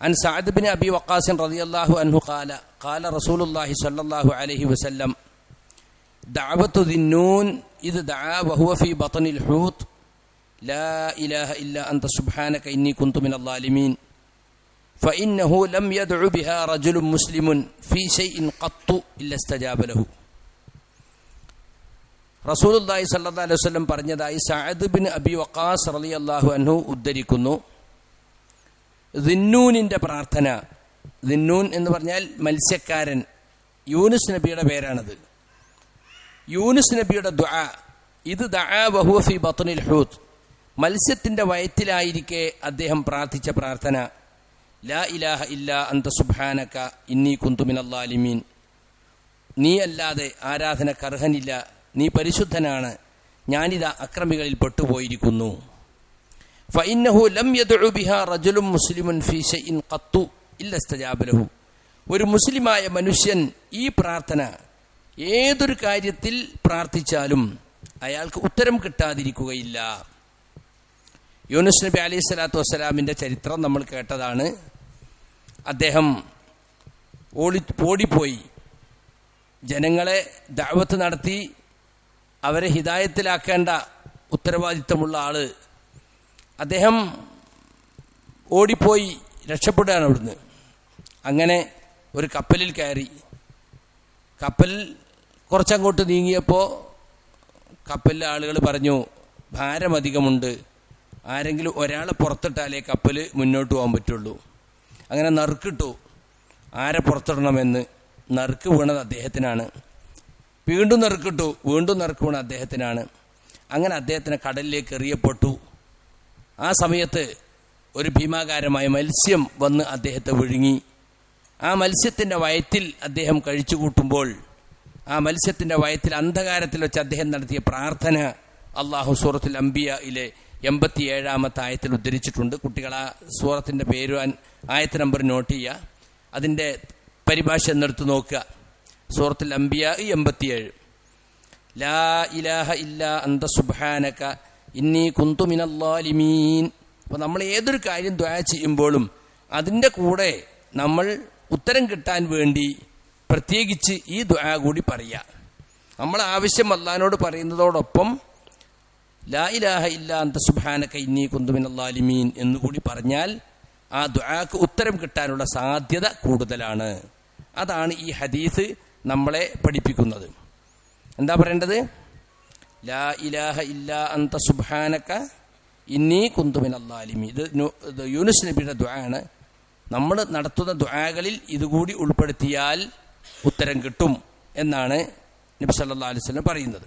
عن سعد بن أبي وقاص رضي الله عنه قال قال رسول الله صلى الله عليه وسلم دعوة ذي النون إذ دعا وهو في بطن الحوت لا إله إلا أنت سبحانك إني كنت من الظالمين فإنه لم يدع بها رجل مسلم في شيء قط إلا استجاب له റസൂലുല്ലാഹി സല്ലല്ലാഹു അലൈഹി വസല്ലം പറഞ്ഞതായി സഅദ് ബിൻ അബി വഖാസ് റളിയല്ലാഹു അൻഹു ഉദ്ധരിക്കുന്നു ദിന്നൂനിന്റെ പ്രാർത്ഥന. ദിന്നൂൻ എന്ന് പറഞ്ഞാൽ മത്സ്യക്കാരൻ. യൂനുസ് നബിയുടെ പേരാണത്. യൂനുസ് നബിയുടെ ദ ഇത് ദഹുഫി ബത്തുനിൽ ഹൂത്ത് മത്സ്യത്തിന്റെ വയറ്റിലായിരിക്കെ അദ്ദേഹം പ്രാർത്ഥിച്ച പ്രാർത്ഥന. ലാ ഇലാഹ ഇല്ല അന്ത സുബ്ഹാനക ഇന്നി കുന്തു മിനല്ലാലിമീൻ നീ അല്ലാതെ ആരാധന കർഹനില്ല നീ പരിശുദ്ധനാണ്. ഞാനിതാ അക്രമികളിൽ പെട്ടുപോയിരിക്കുന്നു. ഫഇന്നഹു ലം യദ്ഉ ബിഹാ റജുലുൻ മുസ്ലിമുൻ ഫീ ഷൈഇൻ ഖത്തു ഇല്ല ഇസ്തജാബ ലഹു ഒരു മുസ്ലിമായ മനുഷ്യൻ ഈ പ്രാർത്ഥന ഏതൊരു കാര്യത്തിൽ പ്രാർത്ഥിച്ചാലും അയാൾക്ക് ഉത്തരം കിട്ടാതിരിക്കുകയില്ല. യൂനുസ് നബി അലൈഹി സ്വലാത്തു വസ്സലാമിന്റെ ചരിത്രം നമ്മൾ കേട്ടതാണ്. അദ്ദേഹം ഓടി ഓടിപ്പോയി. ജനങ്ങളെ ദാവത്ത് നടത്തി അവരെ ഹിതായത്തിലാക്കേണ്ട ഉത്തരവാദിത്തമുള്ള ആൾ അദ്ദേഹം ഓടിപ്പോയി രക്ഷപ്പെടുകയാണ് അവിടുന്ന്. അങ്ങനെ ഒരു കപ്പലിൽ കയറി. കപ്പൽ കുറച്ചങ്ങോട്ട് നീങ്ങിയപ്പോൾ കപ്പലിലെ ആളുകൾ പറഞ്ഞു ഭാരമധികമുണ്ട്. ആരെങ്കിലും ഒരാളെ പുറത്തിട്ടാലേ കപ്പൽ മുന്നോട്ട് പോകാൻ പറ്റുള്ളൂ. അങ്ങനെ നറുക്കിട്ടു. ആരെ പുറത്തിടണമെന്ന്? നറുക്ക് വീണത് അദ്ദേഹത്തിനാണ്. വീണ്ടും നറുക്കിട്ടു. വീണ്ടും നറുക്ക് വീണ അദ്ദേഹത്തിനാണ്. അങ്ങനെ അദ്ദേഹത്തിന് കടലിലേക്ക് എറിയപ്പെട്ടു. ആ സമയത്ത് ഒരു ഭീമാകാരമായ മത്സ്യം വന്ന് അദ്ദേഹത്തെ വിഴുങ്ങി. ആ മത്സ്യത്തിന്റെ വയറ്റിൽ അദ്ദേഹം കഴിച്ചു കൂട്ടുമ്പോൾ ആ മത്സ്യത്തിന്റെ വയത്തിൽ അന്ധകാരത്തിൽ വെച്ച് അദ്ദേഹം നടത്തിയ പ്രാർത്ഥന അള്ളാഹു സൂറത്തുൽ അംബിയയിലെ എൺപത്തി ഏഴാമത്തെ ആയത്തിൽ ഉദ്ധരിച്ചിട്ടുണ്ട്. കുട്ടികൾ ആ സൂറത്തിന്റെ പേര് ആയത്ത് നമ്പർ നോട്ട് ചെയ്യുക. അതിന്റെ പരിഭാഷ എന്നെടുത്ത് നോക്കുക. സൂറത്തുൽ അംബിയ എൺപത്തിയേഴ്. ലാ ഇലാഹ ഇല്ല അന്ത സുബ്ഹാനക ഇന്നി കുന്തു മിനല്ലാലിമീൻ. അപ്പോൾ നമ്മൾ ഏതൊരു കാര്യം ദ്വാ ചെയ്യുമ്പോഴും അതിന്റെ കൂടെ നമ്മൾ ഉത്തരം കിട്ടാൻ വേണ്ടി പ്രത്യേകിച്ച് ഈ ദ്വാ കൂടി പറയുക നമ്മൾ ആവശ്യം അള്ളഹാനോട് പറയുന്നതോടൊപ്പം ലാ ഇലാഹ ഇല്ല അന്ത സുബ്ഹാനക ഇന്നി കുന്തു മിനല്ലാലിമീൻ എന്നുകൂടി പറഞ്ഞാൽ ആ ദ്വാക്ക് ഉത്തരം കിട്ടാനുള്ള സാധ്യത കൂടുതലാണ്. അതാണ് ഈ ഹദീസ് നമ്മളെ പഠിപ്പിക്കുന്നത്. എന്താ പറയേണ്ടത്? ലാ ഇലാഹ ഇല്ല അന്ത സുബ്ഹാനക ഇന്നി കുന്തുമിൻ അള്ളാലിമി ഇത് യൂനുസ് നബിയുടെ ദ്വാണ് നമ്മൾ നടത്തുന്ന ദ്വാകളിൽ ഇതുകൂടി ഉൾപ്പെടുത്തിയാൽ ഉത്തരം കിട്ടും എന്നാണ് നബി സല്ലല്ലാഹു അലൈഹി വസല്ലം പറയുന്നത്.